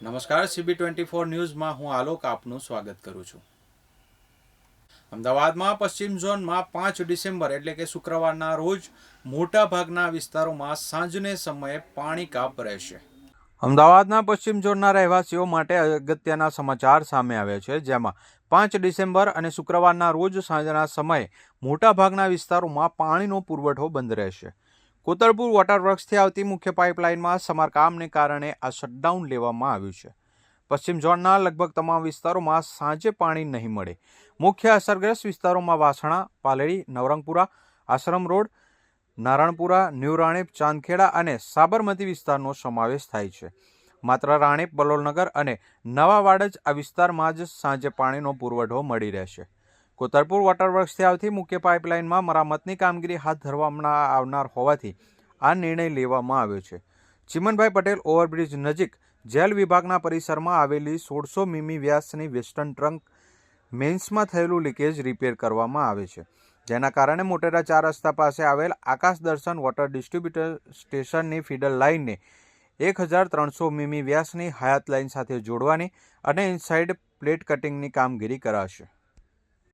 નમસ્કાર CB twenty four ન્યૂઝમાં હું આલોક આપનું સ્વાગત કરું છું. અમદાવાદમાં પશ્ચિમ ઝોનમાં પાંચ ડિસેમ્બર એટલે કે શુક્રવારના રોજ મોટાભાગના વિસ્તારોમાં સાંજને સમયે પાણી કાપ રહેશે. અમદાવાદના પશ્ચિમ ઝોનના રહેવાસીઓ માટે અગત્યના સમાચાર સામે આવ્યા છે, જેમાં પાંચ ડિસેમ્બર અને શુક્રવારના રોજ સાંજના સમયે મોટાભાગના વિસ્તારોમાં પાણીનો પુરવઠો બંધ રહેશે. કોતરપુર વોટરવર્ક્સથી આવતી મુખ્ય પાઇપલાઇનમાં સમારકામને કારણે આ શટડાઉન લેવામાં આવ્યું છે. પશ્ચિમ ઝોનના લગભગ તમામ વિસ્તારોમાં સાંજે પાણી નહીં મળે. મુખ્ય અસરગ્રસ્ત વિસ્તારોમાં વાસણા, પાલેડી, નવરંગપુરા, આશ્રમ રોડ, નારણપુરા, ન્યૂ રાણીપ, ચાંદખેડા અને સાબરમતી વિસ્તારનો સમાવેશ થાય છે. માત્ર રાણીપ, બલોલનગર અને નવા વાડજ આ વિસ્તારમાં જ સાંજે પાણીનો પુરવઠો મળી રહેશે. કોતરપુર વોટર વોટરવર્ક્સથી આવતી મુખ્ય પાઇપલાઇનમાં મરામતની કામગીરી હાથ ધરવામાં આવનાર હોવાથી આ નિર્ણય લેવામાં આવ્યો છે. ચિમનભાઈ પટેલ ઓવરબ્રિજ નજીક જેલ વિભાગના પરિસરમાં આવેલી સોળસો મીમી વ્યાસની વેસ્ટર્ન ટ્રંક મેન્સમાં થયેલું લીકેજ રિપેર કરવામાં આવે છે. જેના કારણે મોટેરા ચાર રસ્તા પાસે આવેલ આકાશ દર્શન વોટર ડિસ્ટ્રીબ્યુટર સ્ટેશનની ફીડર લાઇનને એક હજાર ત્રણસો મીમી વ્યાસની હયાત લાઇન સાથે જોડવાની અને ઇનસાઇડ પ્લેટ કટિંગની કામગીરી કરાશે.